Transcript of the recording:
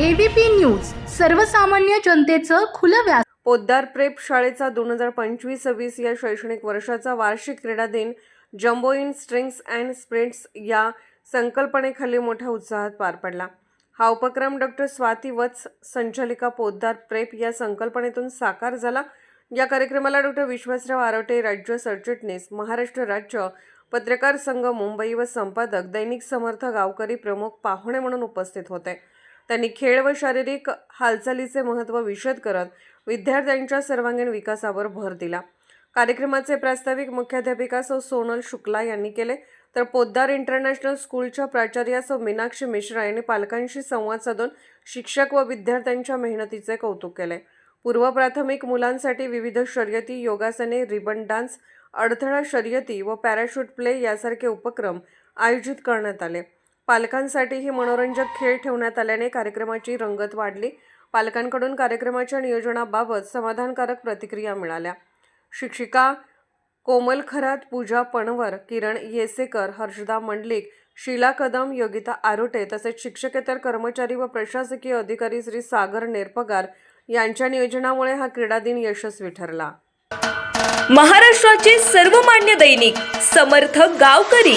ABP news सर्वसामान्य जनतेचं खुलं व्यास पोद्दार प्रेप शाळेचा दोन हजार पंचवीस सव्वीस या शैक्षणिक वर्षाचा वार्षिक क्रीडा दिन jumbo in strings and sprints या संकल्पनेखाली मोठ्या उत्साहात पार पडला. हा उपक्रम डॉक्टर स्वाती वत्स संचालिका पोद्दार प्रेप या संकल्पनेतून साकार झाला. या कार्यक्रमाला डॉक्टर विश्वासराव आरोटे राज्य सरचिटणीस महाराष्ट्र राज्य पत्रकार संघ मुंबई व संपादक दैनिक समर्थ गावकरी प्रमुख पाहुणे म्हणून उपस्थित होते. त्यांनी खेळ व शारीरिक हालचालीचे महत्त्व विशद करत विद्यार्थ्यांच्या सर्वांगीण विकासावर भर दिला. कार्यक्रमाचे प्रास्ताविक मुख्याध्यापिका सौ सोनल शुक्ला यांनी केले. तर पोद्दार इंटरनॅशनल स्कूलच्या प्राचार्या सौ मीनाक्षी मिश्रा यांनी पालकांशी संवाद साधून शिक्षक व विद्यार्थ्यांच्या मेहनतीचे कौतुक केले. पूर्व प्राथमिक मुलांसाठी विविध शर्यती योगासने रिबन डान्स अडथळा शर्यती व पॅराशूट प्ले यासारखे उपक्रम आयोजित करण्यात आले. पालकांसाठीही मनोरंजक खेळ ठेवण्यात आल्याने कार्यक्रमाची रंगत वाढली. पालकांकडून कार्यक्रमाच्या नियोजनाबाबत समाधानकारक प्रतिक्रिया मिळाल्या. शिक्षिका कोमल खरात पूजा पणवर किरण येसेकर हर्षदा मंडलिक शीला कदम योगिता आरोटे तसेच शिक्षकेतर कर्मचारी व प्रशासकीय अधिकारी श्री सागर नेरपगार यांच्या नियोजनामुळे हा क्रीडा दिन यशस्वी ठरला. महाराष्ट्राचे सर्वमान्य दैनिक समर्थ गावकरी